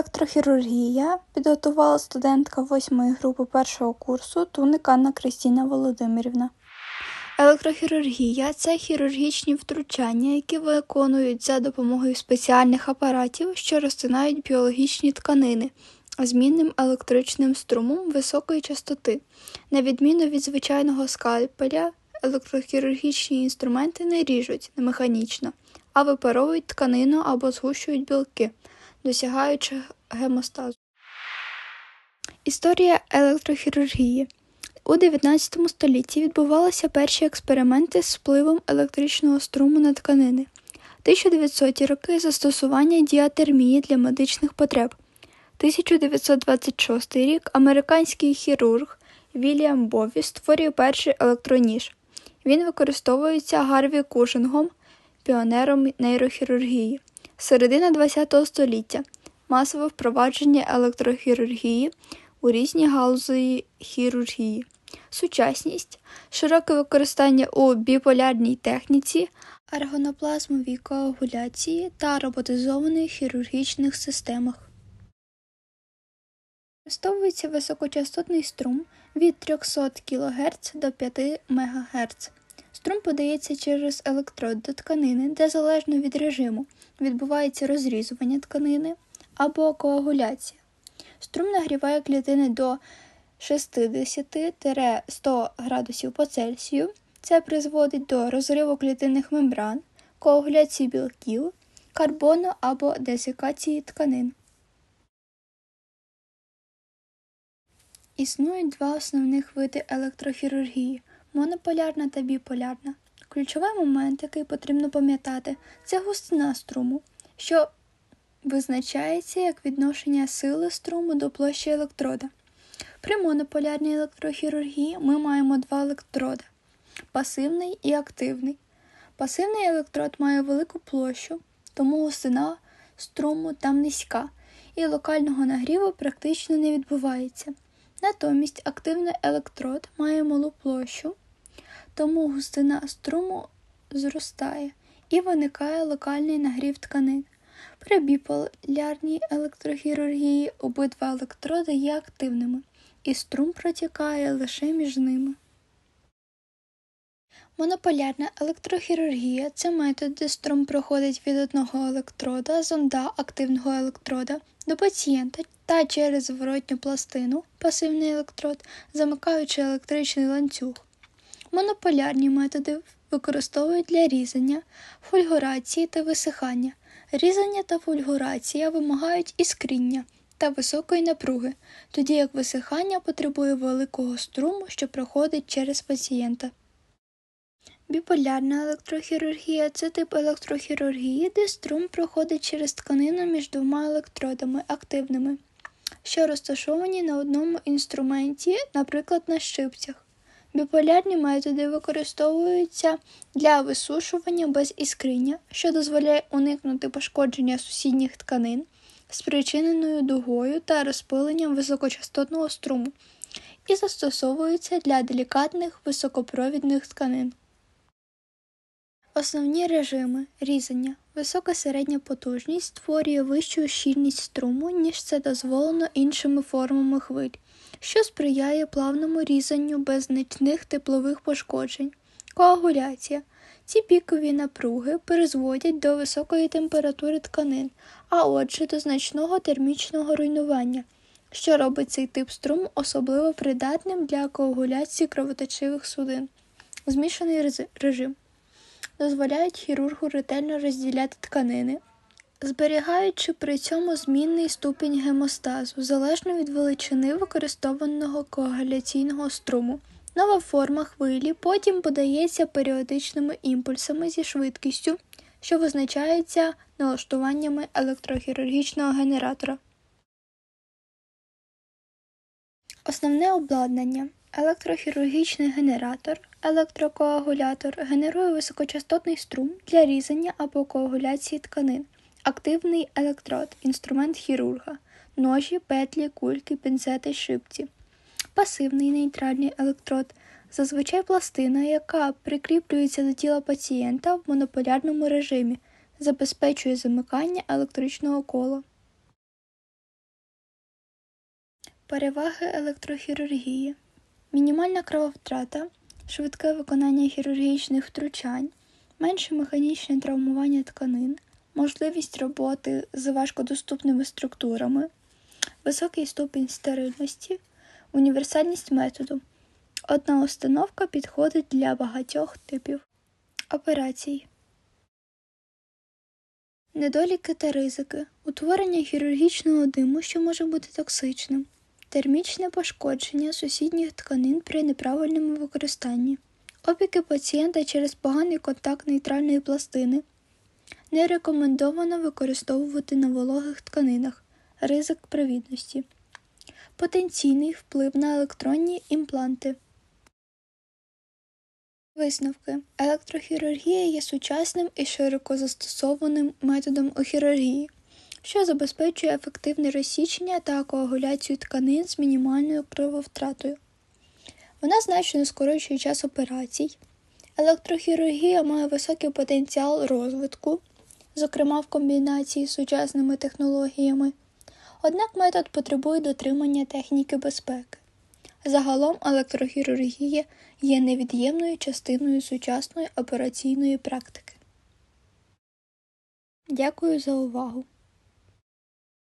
Електрохірургія підготувала студентка 8 групи першого курсу Туник Анна Кристіна Володимирівна. Електрохірургія це хірургічні втручання, які виконують за допомогою спеціальних апаратів, що розтинають біологічні тканини змінним електричним струмом високої частоти. На відміну від звичайного скальпеля, електрохірургічні інструменти не ріжуть механічно, а випаровують тканину або згущують білки, досягаючи гемостазу. Історія електрохірургії у 19 столітті відбувалися перші експерименти з впливом електричного струму на тканини. 1900-ті роки застосування діатермії для медичних потреб. 1926 рік американський хірург Вільям Бові створює перший електроніж. Він використовується Гарві Кушингом, піонером нейрохірургії. Середина ХХ століття масове впровадження електрохірургії у різні галузі хірургії. Сучасність, широке використання у біполярній техніці, аргоноплазмовій коагуляції та роботизованих хірургічних системах. Використовується високочастотний струм від 300 кГц до 5 МГц. Струм подається через електрод до тканини, де залежно від режиму відбувається розрізування тканини або коагуляція. Струм нагріває клітини до 60-100 градусів по Цельсію. Це призводить до розриву клітинних мембран, коагуляції білків, карбону або десикації тканин. Існують два основних види електрохірургії монополярна та біполярна. Ключовий момент, який потрібно пам'ятати, це густина струму, що визначається як відношення сили струму до площі електрода. При монополярній електрохірургії ми маємо два електроди пасивний і активний. Пасивний електрод має велику площу, тому густина струму там низька, і локального нагріву практично не відбувається. Натомість активний електрод має малу площу, тому густина струму зростає і виникає локальний нагрів тканин. При біполярній електрохірургії обидва електроди є активними, і струм протікає лише між ними. Монополярна електрохірургія це метод, де струм проходить від одного електрода, зонда активного електрода до пацієнта та через зворотню пластину, пасивний електрод, замикаючи електричний ланцюг. Монополярні методи використовують для різання, фульгурації та висихання. Різання та фульгурація вимагають іскріння та високої напруги, тоді як висихання потребує великого струму, що проходить через пацієнта. Біполярна електрохірургія це тип електрохірургії, де струм проходить через тканину між двома електродами активними, що розташовані на одному інструменті, наприклад, на щипцях. Біполярні методи використовуються для висушування без іскріння, що дозволяє уникнути пошкодження сусідніх тканин, спричиненою дугою та розпиленням високочастотного струму, і застосовуються для делікатних високопровідних тканин. Основні режими різання. Висока середня потужність створює вищу щільність струму, ніж це дозволено іншими формами хвиль, що сприяє плавному різанню без значних теплових пошкоджень. Коагуляція. Ці пікові напруги призводять до високої температури тканин, а отже до значного термічного руйнування, що робить цей тип струму особливо придатним для коагуляції кровоточивих судин. Змішаний режим дозволяють хірургу ретельно розділяти тканини, зберігаючи при цьому змінний ступінь гемостазу залежно від величини використованого коагуляційного струму. Нова форма хвилі потім подається періодичними імпульсами зі швидкістю, що визначається налаштуваннями електрохірургічного генератора. Основне обладнання Електрохірургічний генератор, електрокоагулятор генерує високочастотний струм для різання або коагуляції тканин, активний електрод, інструмент хірурга, ножі, петлі, кульки, пінцети, шипці, пасивний нейтральний електрод, зазвичай пластина, яка прикріплюється до тіла пацієнта в монополярному режимі, забезпечує замикання електричного кола. Переваги електрохірургії. Мінімальна крововтрата, швидке виконання хірургічних втручань, менше механічне травмування тканин, можливість роботи з важкодоступними структурами, високий ступінь стерильності, універсальність методу. Одна установка підходить для багатьох типів операцій. Недоліки та ризики. Утворення хірургічного диму, що може бути токсичним, термічне пошкодження сусідніх тканин при неправильному використанні, опіки пацієнта через поганий контакт нейтральної пластини. Не рекомендовано використовувати на вологих тканинах ризик привідності, потенційний вплив на електронні імпланти. Висновки. Електрохірургія є сучасним і широко застосованим методом у хірургії, що забезпечує ефективне розсічення та коагуляцію тканин з мінімальною крововтратою. Вона значно скорочує час операцій. Електрохірургія має високий потенціал розвитку, зокрема в комбінації з сучасними технологіями. Однак метод потребує дотримання техніки безпеки. Загалом електрохірургія є невід'ємною частиною сучасної операційної практики. Дякую за увагу!